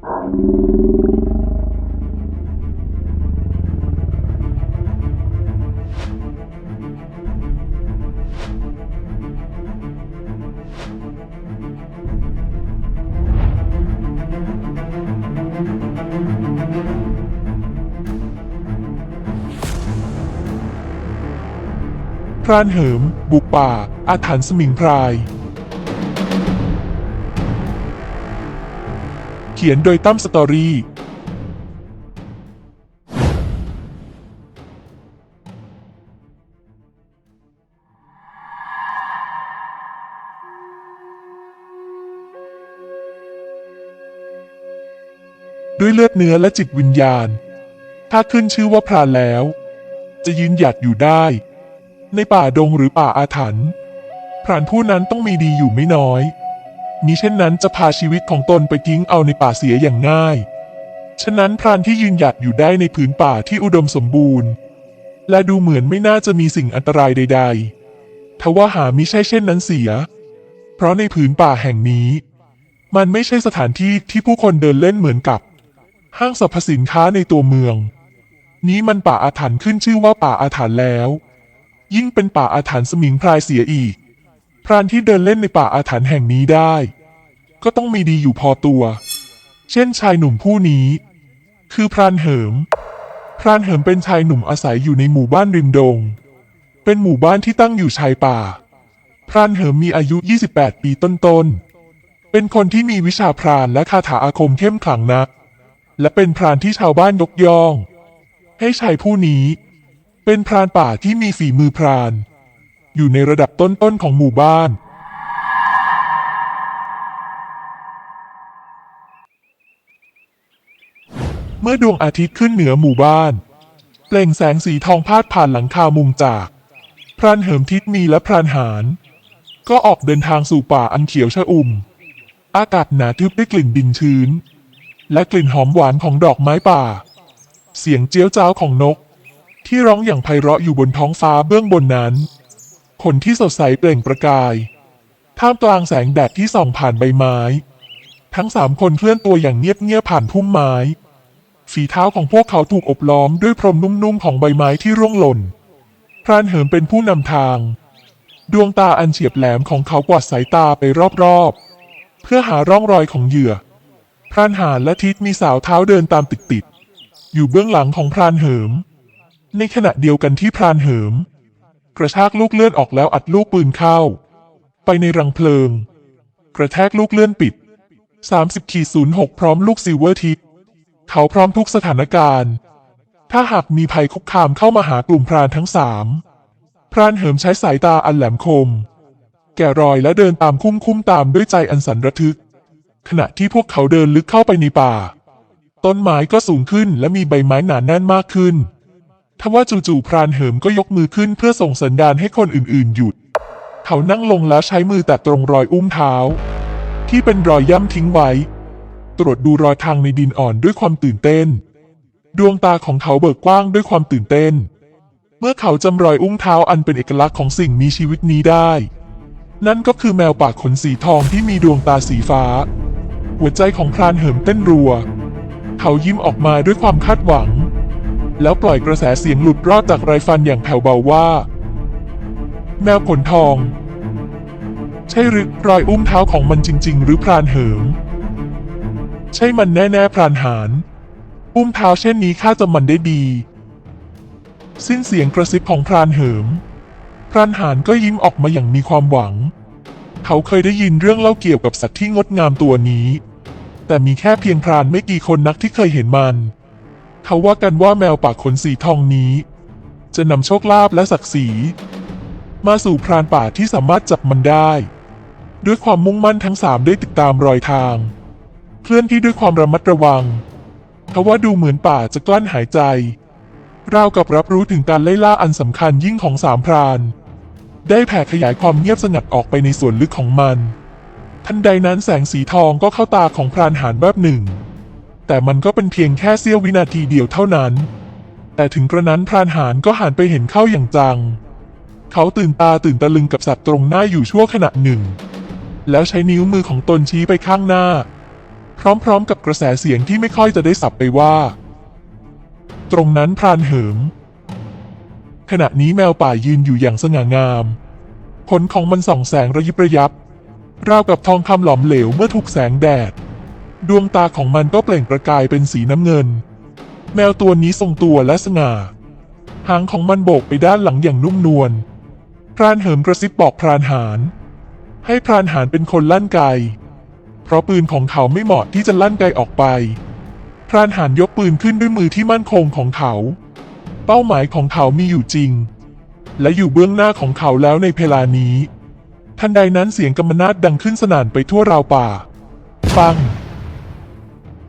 พรานเหิม บุกป่า อาถรรพ์สมิงพราย ขียนโดยตั้มสตอรี่ด้วยเลือดเนื้อและจิตวิญญาณ ถ้าขึ้นชื่อว่าพรานแล้ว จะยืนหยัดอยู่ได้ ในป่าดงหรือป่าอาถรรพ์พรานผู้นั้นต้องมีดีอยู่ไม่น้อย มิเช่นนั้นจะพาชีวิตของตนไปทิ้งเอาในป่าเสียอย่างง่าย ฉะนั้นพรานที่ยืนหยัดอยู่ได้ในผืนป่าที่อุดมสมบูรณ์ และดูเหมือนไม่น่าจะมีสิ่งอันตรายใด ๆ ทว่าหามิใช่เช่นนั้นเสีย เพราะในผืนป่าแห่งนี้ มันไม่ใช่สถานที่ที่ผู้คนเดินเล่นเหมือนกับ ห้างสรรพสินค้าในตัวเมือง นี้มันป่าอาถรรพ์ขึ้นชื่อว่าป่าอาถรรพ์แล้ว ยิ่งเป็นป่าอาถรรพ์สมิงพรายเสียอีก พรานที่เดินเล่นในป่าอาถรรพ์แห่งนี้ได้ ก็ต้องมีดีอยู่พอตัว เช่นชายหนุ่มผู้นี้ คือพรานเหิม พรานเหิมเป็นชายหนุ่มอาศัยอยู่ในหมู่บ้านริมดง เป็นหมู่บ้านที่ตั้งอยู่ชายป่า พรานเหิมมีอายุ 28 ปีต้นๆ เป็นคนที่มีวิชาพรานและคาถาอาคมเข้มขลังนัก และเป็นพรานที่ชาวบ้านยกย่อง ให้ชายผู้นี้ เป็นพรานป่าที่มีฝีมือพราน อยู่ในระดับต้นๆของหมู่บ้าน เมื่อดวงอาทิตย์ขึ้นเหนือหมู่บ้าน เปล่งแสงสีทองพาดผ่านหลังคามุงจาก พรานเหิมทิศมีและพรานหารก็ออกเดินทางสู่ป่าอันเขียวชอุ่ม อากาศหนาทึบด้วยกลิ่นดินชื้น และกลิ่นหอมหวานของดอกไม้ป่า เสียงเจี๊ยวจ้าวของนก ที่ร้องอย่างไพเราะอยู่บนท้องฟ้าเบื้องบนนั้น ขนที่สดใสเปล่งประกาย ท่ามกลางแสงแดดที่ส่องผ่านใบไม้ ทั้งสามคนเคลื่อนตัวอย่างเงียบๆผ่านพุ่มไม้ ฝีเท้าของพวกเขาถูกอบล้อมด้วยพรมนุ่มๆของใบไม้ที่ร่วงหล่น พรานเหิมเป็นผู้นำทาง ดวงตาอันเฉียบแหลมของเขากวาดสายตาไปรอบๆ เพื่อหาร่องรอยของเหยื่อ พรานหารและทิศมีสาวเท้าเดินตามติดๆ อยู่เบื้องหลังของพรานเหิม ในขณะเดียวกันที่พรานเหิม กระชากลูกเลื่อนออกแล้วอัดลูกปืนเข้า ไปในรังเพลิง กระแทกลูกเลื่อนปิด 30ขีด06 พร้อมลูกซิลเวอร์ทิปเขาพร้อมทุกสถานการณ์ ถ้าหากมีภัยคุกคามเข้ามาหากลุ่มพรานทั้งสามพรานเหิมใช้สายตาอันแหลมคม แกะรอยและเดินตามคุ้มคุ้มตามด้วยใจอันสันระทึก ขณะที่พวกเขาเดินลึกเข้าไปในป่า ต้นไม้ก็สูงขึ้นและมีใบไม้หนาแน่นมากขึ้น ทว่าจู่ๆพรานเหิมก็ยกมือขึ้นเพื่อส่งสัญญาณให้คนอื่นๆหยุด เขานั่งลงแล้วใช้มือแตะตรงรอยอุ้มเท้า ที่เป็นรอยย่ำทิ้งไว้ ตรวจดูรอยทางในดินอ่อนด้วยความตื่นเต้น ดวงตาของเขาเบิกกว้างด้วยความตื่นเต้น เมื่อเขาจำรอยอุ้งเท้าอันเป็นเอกลักษณ์ของสิ่งมีชีวิตนี้ได้ นั่นก็คือแมวป่าขนสีทองที่มีดวงตาสีฟ้า หัวใจของพรานเหิมเต้นรัว เขายิ้มออกมาด้วยความคาดหวัง แล้วปล่อยกระแสเสียงหลุดรอดจากไรฟันอย่างแผ่วเบาว่า แมวขนทอง ใช่หรือรอยอุ้มเท้าของมันจริง ๆ หรือพรานเหิม ใช่มันแน่ๆพรานหารอุ้มเท้าเช่นนี้ข้าจะมันได้ดี สิ้นเสียงกระซิบของพรานเหิม พรานหารก็ยิ้มออกมาอย่างมีความหวัง เขาเคยได้ยินเรื่องเล่าเกี่ยวกับสัตว์ที่งดงามตัวนี้ แต่มีแค่เพียงพรานไม่กี่คนนักที่เคยเห็นมัน เขาว่ากันว่าแมวปากขนสีทองนี้ จะนำโชคลาภและศักดิ์ศรี มาสู่พรานป่าที่สามารถจับมันได้ ด้วยความมุ่งมั่นทั้งสามได้ติดตามรอยทาง เคลื่อนที่ด้วยความระมัดระวังทว่าดูเหมือนป่าจะกลั้นหายใจ ราวกับรับรู้ถึงการไล่ล่าอันสำคัญยิ่งของสามพราน ได้แผ่ขยายความเงียบสงัดออกไปในส่วนลึกของมัน ทันใดนั้นแสงสีทองก็เข้าตาของพรานหารแบบหนึ่ง แต่มันก็เป็นเพียงแค่เสี้ยววินาทีเดียวเท่านั้น แต่ถึงกระนั้นพรานหารก็หันไปเห็นเข้าอย่างจัง เขาตื่นตาตื่นตะลึงกับสัตว์ตรงหน้าอยู่ชั่วขณะหนึ่ง แล้วใช้นิ้วมือของตนชี้ไปข้างหน้าพพร้อมๆกับกระแสเสียงที่ไม่ค่อยจะได้สับไปว่า ตรงนั้นพรานเหิม ขณะนี้แมวป่ายืนอยู่อย่างสง่างามขนของมันส่องแสงระยิบระยับราวกับทองคำหลอมเหลวเมื่อถูกแสงแดด ดวงตาของมันก็เปล่งประกายเป็นสีน้ำเงิน แมวตัวนี้ทรงตัวและสง่า หางของมันโบกไปด้านหลังอย่างนุ่มนวล พรานเหิมกระซิบบอกพรานหารให้พรานหารเป็นคนลั่นไก เพราะปืนของเขาไม่เหมาะที่จะลั่นไกออกไป พรานหารยกปืนขึ้นด้วยมือที่มั่นคงของเขา เป้าหมายของเขามีอยู่จริง และอยู่เบื้องหน้าของเขาแล้วในเพลานี้ ทันใดนั้นเสียงกำมนาดดังขึ้นสนั่นไปทั่วราวป่าปัง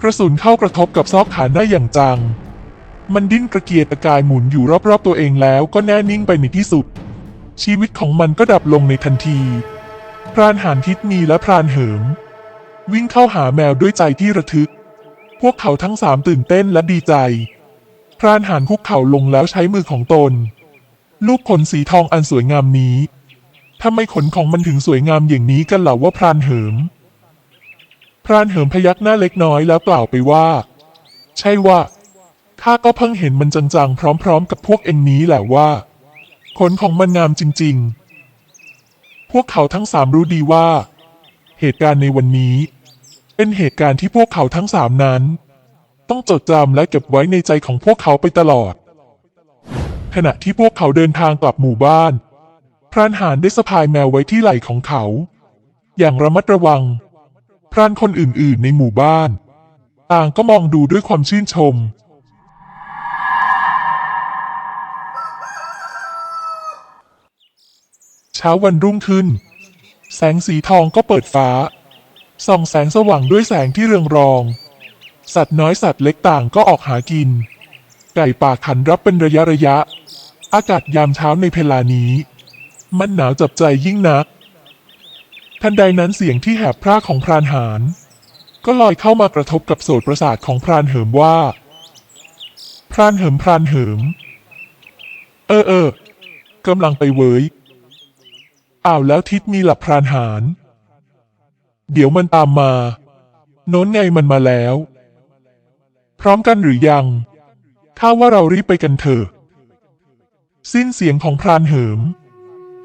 กระสุนเข้ากระทบกับซอกขาได้อย่างจัง มันดิ้นกระเกียดตะกายหมุนอยู่รอบๆตัวเองแล้วก็แน่นิ่งไปในที่สุด ชีวิตของมันก็ดับลงในทันที พรานหานทิดมีและพรานเหิม วิ่งเข้าหาแมวด้วยใจที่ระทึก พวกเขาทั้งสามตื่นเต้นและดีใจ พรานหานคุกเข่าลงแล้วใช้มือของตน ลูกขนสีทองอันสวยงามนี้ทำไมขนของมันถึงสวยงามอย่างนี้กันเหล่าว่าพรานเหิม พรานเหิมพยักหน้าเล็กน้อยแล้วกล่าวไปว่า ใช่ว่าข้าก็เพิ่งเห็นมันจังๆ พร้อมๆ กับพวกเอ็งนี้แหละว่าขนของมันงามจริง ๆ พวกเขาทั้งสามรู้ดีว่า เหตุการณ์ในวันนี้ เป็นเหตุการณ์ที่พวกเขาทั้งสามนั้น ต้องจดจำและเก็บไว้ในใจของพวกเขาไปตลอด ขณะที่พวกเขาเดินทางกลับหมู่บ้าน พรานหารได้สะพายแมวไว้ที่ไหล่ของเขา อย่างระมัดระวัง พรานคนอื่นๆในหมู่บ้าน ต่างก็มองดูด้วยความชื่นชม เช้าวันรุ่งขึ้น แสงสีทองก็เปิดฟ้า ส่องแสงสว่างด้วยแสงที่เรืองรอง สัตว์น้อยสัตว์เล็กต่างก็ออกหากิน ไก่ป่าขันรับเป็นระยะระยะ อากาศยามเช้าในเพลานี้ มันหนาวจับใจยิ่งนัก ทันใดนั้นเสียงที่แหบพร่าของพรานหารก็ลอยเข้ามากระทบกับโสตประสาทของพรานเหิมว่า พรานเหิมพรานเหิม เออเออกำลังไปเว้ยอ้าวแล้วทิศมีหลับพรานหารเดี๋ยวมันตามมา โน้นไงมันมาแล้ว พร้อมกันหรือยังข้าว่าเรารีบไปกันเถอะ สิ้นเสียงของพรานเหิม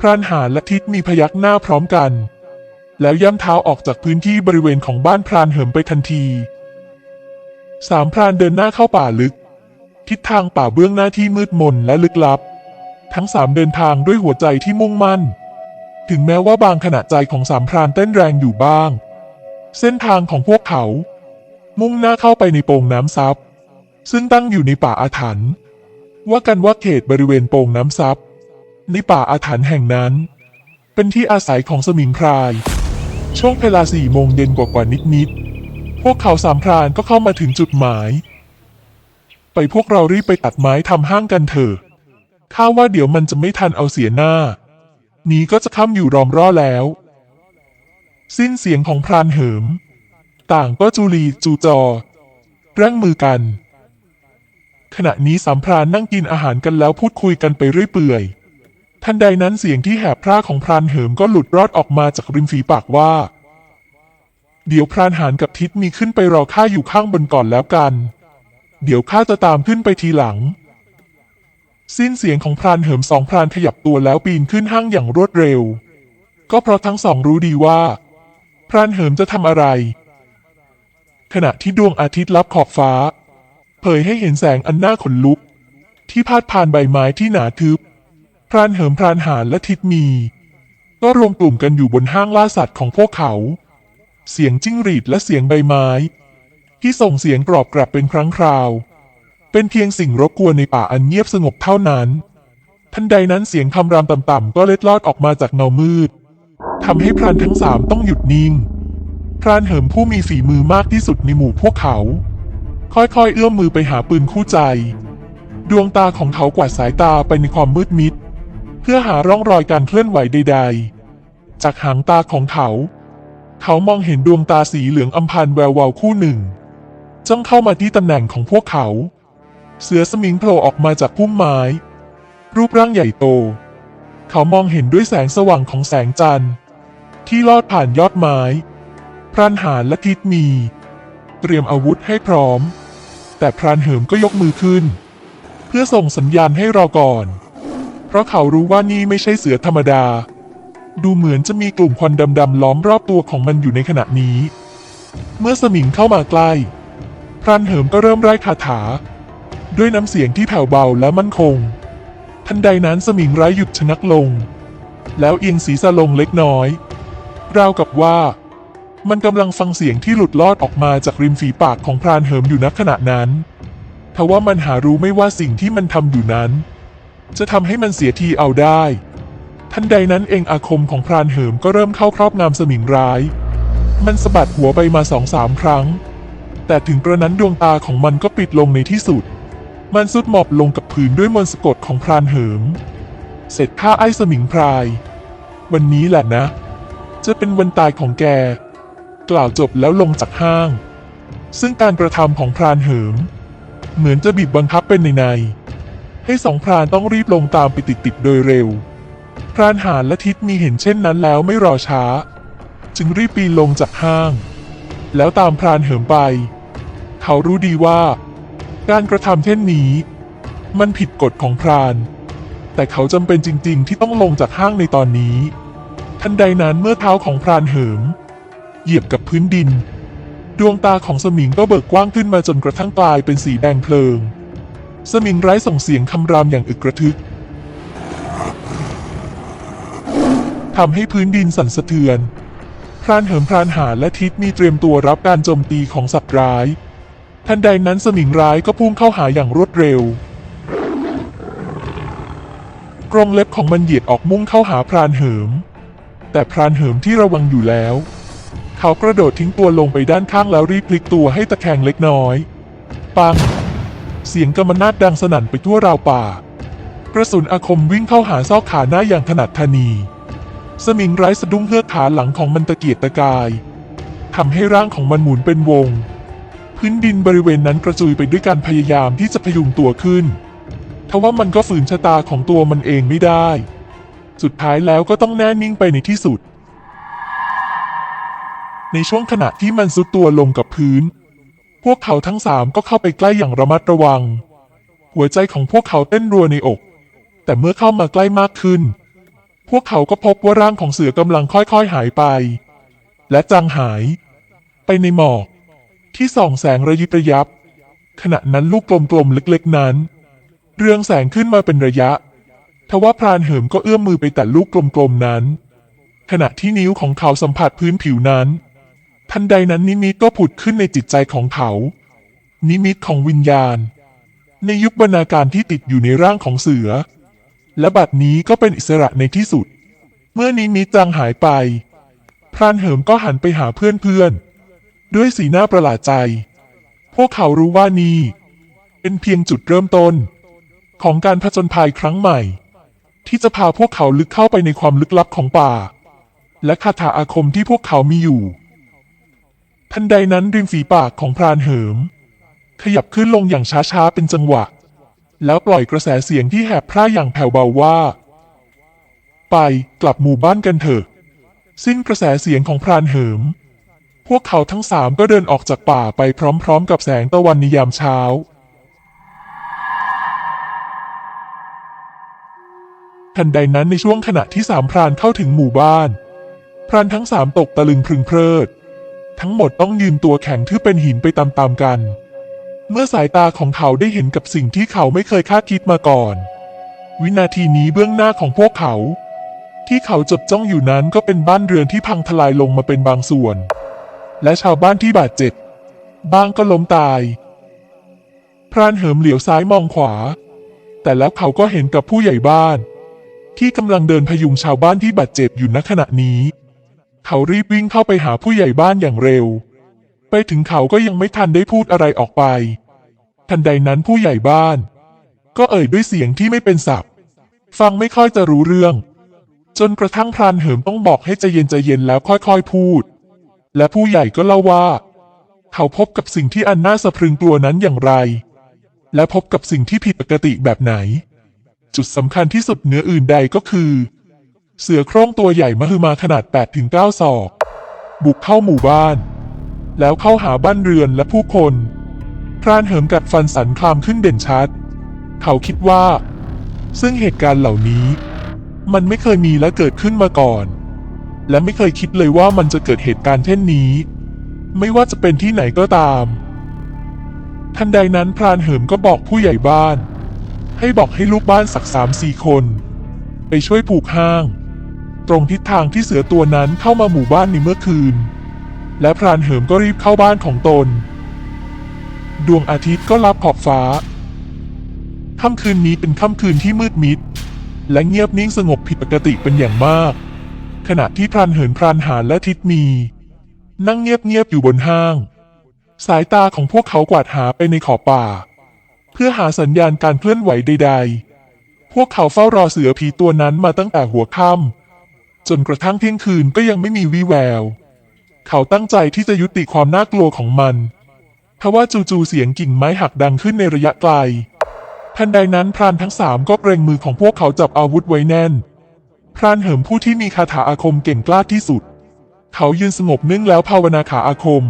พรานหารและทิศมีพยักหน้าพร้อมกัน แล้วย่ำเท้าออกจากพื้นที่บริเวณของบ้านพรานเหิมไปทันทีสามพรานเดินหน้าเข้าป่าลึก ทิศทางป่าเบื้องหน้าที่มืดมนและลึกลับ ทั้งสามเดินทางด้วยหัวใจที่มุ่งมั่น ถึงแม้ว่าบางขณะใจของสามพรานเต้นแรงอยู่บ้าง เส้นทางของพวกเขา มุ่งหน้าเข้าไปในโป่งน้ำซับซึ่งตั้งอยู่ในป่าอาถรรพ์ว่ากันว่าเขตบริเวณโป่งน้ำซับในป่าอาถรรพ์แห่งนั้น เป็นที่อาศัยของสมิงพราย ช่วงเวลาสี่โมงเย็นกว่าๆนิดๆ พวกเขาสามพรานก็เข้ามาถึงจุดหมาย ไปพวกเรารีบไปตัดไม้ทำห้างกันเถอะ ข้าว่าเดี๋ยวมันจะไม่ทันเอาเสียหน้า นี้ก็จะค่ำอยู่รอมร่อแล้ว สิ้นเสียงของพรานเหิม ต่างก็จูลีจูจอเร่งมือกัน ขณะนี้สามพรานนั่งกินอาหารกันแล้วพูดคุยกันไปเรื่อยเปื่อย ทันใดนั้นเสียงที่แหบพร่าของพรานเหิมก็หลุดรอดออกมาจากริมฝีปากว่า เดี๋ยวพรานหารกับทิศมีขึ้นไปรอข้าอยู่ข้างบนก่อนแล้วกัน เดี๋ยวข้าจะตามขึ้นไปทีหลัง สิ้นเสียงของพรานเหิมสองพรานขยับตัวแล้วปีนขึ้นห้างอย่างรวดเร็ว ก็เพราะทั้งสองรู้ดีว่า พรานเหิมจะทำอะไร ขณะที่ดวงอาทิตย์ลับขอบฟ้า เผยให้เห็นแสงอันน่าขนลุก ที่พาดผ่านใบไม้ที่หนาทึบ พรานเหิมพรานหารและทิดมี ก็รวมกลุ่มกันอยู่บนห้างล่าสัตว์ของพวกเขา เสียงจิ้งหรีดและเสียงใบไม้ ที่ส่งเสียงกรอบกรับเป็นครั้งคราว เป็นเพียงสิ่งรบกวนในป่าอันเงียบสงบเท่านั้นทันใดนั้นเสียงคำรามต่ำๆก็เล็ดลอดออกมาจากเงามืดทำให้พรานทั้งสามต้องหยุดนิ่ง พรานเหิมผู้มีฝีมือมากที่สุดในหมู่พวกเขา ค่อยๆ เอื้อมมือไปหาปืนคู่ใจ ดวงตาของเขากวาดสายตาไปในความมืดมิด พื่อหาร่องรอยการเคลื่อนไหวใด ๆ จากหางตาของเขา เขามองเห็นดวงตาสีเหลืองอำพันแวววาวคู่หนึ่งจ้องเข้ามาที่ตำแหน่งของพวกเขา เสือสมิงโผล่ออกมาจากพุ่มไม้ รูปร่างใหญ่โต เขามองเห็นด้วยแสงสว่างของแสงจันทร์ ที่ลอดผ่านยอดไม้ พรานหารและทิดมี เตรียมอาวุธให้พร้อม แต่พรานเหิมก็ยกมือขึ้น เพื่อส่งสัญญาณให้รอก่อน เพราะเขารู้ว่านี่ไม่ใช่เสือธรรมดา ดูเหมือนจะมีกลุ่มควันดำๆล้อมรอบตัวของมันอยู่ในขณะนี้ เมื่อสมิงเข้ามาใกล้ พรานเหิมก็เริ่มไร้คาถา ด้วยน้ำเสียงที่แผ่วเบาและมั่นคง ทันใดนั้นสมิงไร้หยุดชะงักลง แล้วเอียงศีรษะลงเล็กน้อย ราวกับว่า มันกำลังฟังเสียงที่หลุดลอดออกมาจากริมฝีปากของพรานเหิมอยู่ณขณะนั้นทว่ามันหารู้ไม่ว่าสิ่งที่มันทำอยู่นั้น จะทำให้มันเสียทีเอาได้ ทันใดนั้นเองอาคมของพรานเหิมก็เริ่มเข้าครอบงำสมิงร้าย มันสะบัดหัวไปมาสองสามครั้ง แต่ถึงกระนั้นดวงตาของมันก็ปิดลงในที่สุด มันสุดหมอบลงกับพื้นด้วยมนต์สะกดของพรานเหิม เสร็จข้าไอ้สมิงพราย วันนี้แหละนะ จะเป็นวันตายของแก กล่าวจบแล้วลงจากห้าง ซึ่งการกระทำของพรานเหิม เหมือนจะบีบบังคับเป็นในในๆ ให้สองพรานต้องรีบลงตามไปติดๆโดยเร็ว พรานหานและทิศมีเห็นเช่นนั้นแล้วไม่รอช้า จึงรีบปีนลงจากห้าง แล้วตามพรานเหิมไป เขารู้ดีว่า การกระทำเช่นนี้ มันผิดกฎของพราน แต่เขาจำเป็นจริง ๆ ที่ต้องลงจากห้างในตอนนี้ ทันใดนั้นเมื่อเท้าของพรานเหิม เหยียบกับพื้นดิน ดวงตาของสมิงก็เบิกกว้างขึ้นมาจนกระทั่งกลายเป็นสีแดงเพลิง สมิงไร้ส่งเสียงคำรามอย่างอึกกระทึกทำให้พื้นดินสั่นสะเทือน พรานเหิมพรานหาและทิศมีเตรียมตัวรับการโจมตีของสัตว์ร้าย ทันใดนั้นสมิงร้ายก็พุ่งเข้าหาอย่างรวดเร็ว กรงเล็บของมันเหยียดออกมุ่งเข้าหาพรานเหิม แต่พรานเหิมที่ระวังอยู่แล้ว เขากระโดดทิ้งตัวลงไปด้านข้างแล้วรีบพลิกตัวให้ตะแคงเล็กน้อย ปัง เสียงกำมนาดดังสนั่นไปทั่วราวป่า กระสุนอาคมวิ่งเข้าหาซอกขาหน้าอย่างถนัดทนี สมิงไร้สะดุ้งเฮือกขาหลังของมันตะเกียกตะกายทำให้ร่างของมันหมุนเป็นวง พื้นดินบริเวณนั้นกระจุยไปด้วยการพยายามที่จะพยุงตัวขึ้นทว่ามันก็ฝืนชะตาของตัวมันเองไม่ได้ สุดท้ายแล้วก็ต้องแน่นิ่งไปในที่สุด ในช่วงขณะที่มันสุดตัวลงกับพื้น พวกเขาทั้งสามก็เข้าไปใกล้อย่างระมัดระวัง หัวใจของพวกเขาเต้นรัวในอก แต่เมื่อเข้ามาใกล้มากขึ้น พวกเขาก็พบว่าร่างของเสือกำลังค่อยๆหายไป และจางหาย ไปในหมอก ที่ส่องแสงระยิบระยับ ขณะนั้นลูกกลมๆเล็กๆนั้น เรืองแสงขึ้นมาเป็นระยะ ทว่าพรานเหิมก็เอื้อมมือไปแตะลูกกลมๆนั้น ขณะที่นิ้วของเขาสัมผัสพื้นผิวนั้น ทันใดนั้นนิมิตก็ผุดขึ้นในจิตใจของเขา นิมิตของวิญญาณ ในยุคบรรณาการที่ติดอยู่ในร่างของเสือ และบัดนี้ก็เป็นอิสระในที่สุด เมื่อนิมิตจางหายไป พรานเหิมก็หันไปหาเพื่อนๆ ด้วยสีหน้าประหลาดใจ พวกเขารู้ว่านี่ เป็นเพียงจุดเริ่มต้น ของการผจญภัยครั้งใหม่ ที่จะพาพวกเขาลึกเข้าไปในความลึกลับของป่า และคาถาอาคมที่พวกเขามีอยู่ ทันใดนั้นริมฝีปากของพรานเหิม ขยับขึ้นลงอย่างช้าๆ เป็นจังหวะ แล้วปล่อยกระแสเสียงที่แหบพร่าอย่างแผ่วเบาว่า ไปกลับหมู่บ้านกันเถอะ สิ้นกระแสเสียงของพรานเหิม พวกเขาทั้งสามก็เดินออกจากป่าไปพร้อม ๆ กับแสงตะวันในยามเช้าทันใดนั้นในช่วงขณะที่สามพรานเข้าถึงหมู่บ้าน พรานทั้งสามตกตะลึงพึงเพริด ทั้งหมดต้องยืนตัวแข็งทื่อเป็นหินไปตามๆกัน เมื่อสายตาของเขาได้เห็นกับสิ่งที่เขาไม่เคยคาดคิดมาก่อน วินาทีนี้เบื้องหน้าของพวกเขา ที่เขาจดจ้องอยู่นั้นก็เป็นบ้านเรือนที่พังทลายลงมาเป็นบางส่วน และชาวบ้านที่บาดเจ็บบ้างก็ล้มตาย พรานเหิมเหลียวซ้ายมองขวา แต่แล้วเขาก็เห็นกับผู้ใหญ่บ้าน ที่กำลังเดินพยุงชาวบ้านที่บาดเจ็บอยู่ณขณะนี้ เขารีบวิ่งเข้าไปหาผู้ใหญ่บ้านอย่างเร็ว ไปถึงเขาก็ยังไม่ทันได้พูดอะไรออกไป ทันใดนั้นผู้ใหญ่บ้าน ก็เอ่ยด้วยเสียงที่ไม่เป็นศัพท์ ฟังไม่ค่อยจะรู้เรื่อง จนกระทั่งพรานเหิมต้องบอกให้ใจเย็นใจเย็นแล้วค่อยๆพูด และผู้ใหญ่ก็เล่าว่า เขาพบกับสิ่งที่อันน่าสะพรึงกลัวนั้นอย่างไร และพบกับสิ่งที่ผิดปกติแบบไหน จุดสำคัญที่สุดเหนืออื่นใดก็คือ เสือโคร่งตัวใหญ่มหึมาขนาด 8-9 ศอก บุกเข้าหมู่บ้าน แล้วเข้าหาบ้านเรือนและผู้คน พรานเหิมกัดฟันสันคลามขึ้นเด่นชัด เขาคิดว่า ซึ่งเหตุการณ์เหล่านี้ มันไม่เคยมีและเกิดขึ้นมาก่อน และไม่เคยคิดเลยว่ามันจะเกิดเหตุการณ์เช่นนี้ ไม่ว่าจะเป็นที่ไหนก็ตาม ทันใดนั้นพรานเหิมก็บอกผู้ใหญ่บ้าน ให้บอกให้ลูกบ้านสักสามสี่คน ไปช่วยผูกห้าง ตรงทิศทางที่เสือตัวนั้นเข้ามาหมู่บ้านในเมื่อคืน และพรานเหิมก็รีบเข้าบ้านของตน ดวงอาทิตย์ก็ลับขอบฟ้า ค่ำคืนนี้เป็นค่ำคืนที่มืดมิด และเงียบนิ่งสงบผิดปกติเป็นอย่างมาก ขณะที่พรานเหินพรานหานและทิดมี นั่งเงียบๆอยู่บนห้าง สายตาของพวกเขากวาดหาไปในขอบป่า เพื่อหาสัญญาณการเคลื่อนไหวใด ๆพวกเขาเฝ้ารอเสือผีตัวนั้นมาตั้งแต่หัวค่ำ จนกระทั่งเที่ยงคืนก็ยังไม่มีวี่แวว เขาตั้งใจที่จะยุติความน่ากลัวของมันทว่าจู่ๆเสียงกิ่งไม้หักดังขึ้นในระยะไกล ทันใดนั้นพรานทั้งสามก็เกรงมือของพวกเขาจับอาวุธไว้แน่น พรานเหิมผู้ที่มีคาถาอาคมเก่งกล้าที่สุด เขายืนสงบนิ่งแล้วภาวนาขาอาคม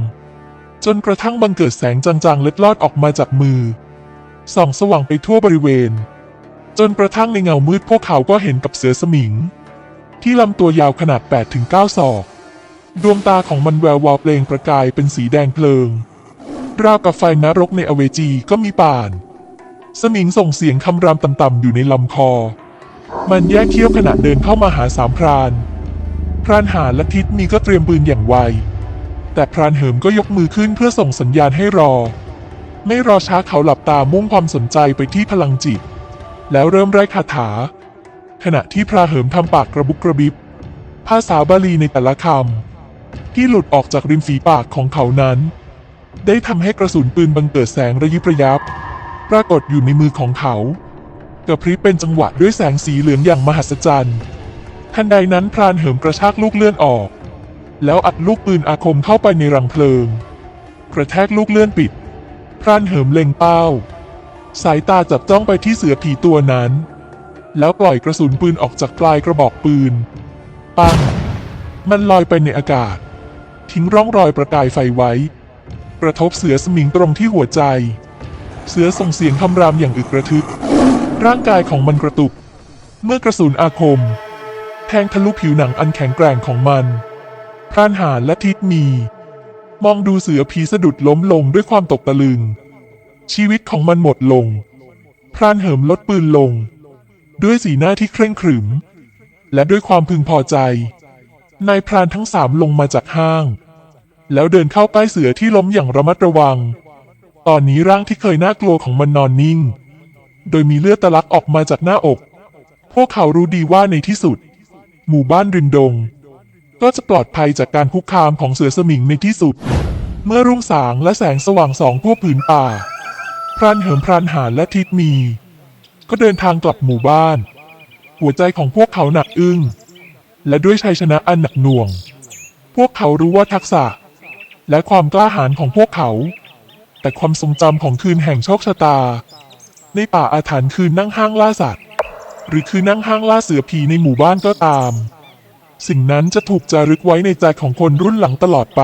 จนกระทั่งบังเกิดแสงจางๆเล็ดลอดออกมาจากมือ ส่องสว่างไปทั่วบริเวณ จนกระทั่งในเงามืดพวกเขาก็เห็นกับเสือสมิง ที่ลำตัวยาวขนาด 8-9 ศอก ดวงตาของมันแวววาวเปล่งประกายเป็นสีแดงเพลิง ราวกับไฟนรกในอเวจีก็มีป่าน สมิงส่งเสียงคำรามต่ำๆอยู่ในลำคอ มันแยกเขี้ยวขณะเดินเข้ามาหาสามพราน พรานหาและทิศมีก็เตรียมปืนอย่างไว แต่พรานเหิมก็ยกมือขึ้นเพื่อส่งสัญญาณให้รอ ไม่รอช้าเขาหลับตามุ่งความสนใจไปที่พลังจิต แล้วเริ่มไร้คาถา ขณะที่พระเหิมทำปากกระบุกกระบิบ ภาษาบาลีในแต่ละคำที่หลุดออกจากริมฝีปากของเขานั้น ได้ทำให้กระสุนปืนบังเกิดแสงระยิบระยับ ปรากฏอยู่ในมือของเขากระพริบเป็นจังหวะด้วยแสงสีเหลืองอย่างมหัศจรรย์ทันใดนั้นพรานเหิมกระชากลูกเลื่อนออก แล้วอัดลูกปืนอาคมเข้าไปในรังเพลิง กระแทกลูกเลื่อนปิด พรานเหิมเล็งเป้า สายตาจับจ้องไปที่เสือผีตัวนั้น แล้วปล่อยกระสุนปืนออกจากปลายกระบอกปืน ปัง มันลอยไปในอากาศ ทิ้งร่องรอยประกายไฟไว้ กระทบเสือสมิงตรงที่หัวใจ เสือส่งเสียงคำรามอย่างอึกระทึก ร่างกายของมันกระตุก เมื่อกระสุนอาคม แทงทะลุผิวหนังอันแข็งแกร่งของมันพรานหาและทิดมี มองดูเสือผีสะดุดล้มลงด้วยความตกตะลึง ชีวิตของมันหมดลง พรานเหิมลดปืนลง ด้วยสีหน้าที่เคร่งขรึม และด้วยความพึงพอใจ นายพรานทั้งสามลงมาจากห้าง แล้วเดินเข้าใกล้เสือที่ล้มอย่างระมัดระวัง ตอนนี้ร่างที่เคยน่ากลัวของมันนอนนิ่ง โดยมีเลือดตะลักออกมาจากหน้าอก พวกเขารู้ดีว่าในที่สุด หมู่บ้านริมดง ก็จะปลอดภัยจากการคุกคามของเสือสมิงในที่สุด เมื่อรุ่งสางและแสงสว่างสองทั่วผืนป่า พรานเหิมพรานหารและทิดมี ก็เดินทางกลับหมู่บ้าน หัวใจของพวกเขาหนักอึ้ง และด้วยชัยชนะอันหนักหน่วง พวกเขารู้ว่าทักษะ และความกล้าหาญของพวกเขา แต่ความทรงจำของคืนแห่งโชคชะตา ในป่าอาถรรพ์คืนนั่งห้างล่าสัตว์ หรือคือนั่งห้างล่าเสือผีในหมู่บ้านก็ตาม สิ่งนั้นจะถูกจารึกไว้ในใจของคนรุ่นหลังตลอดไป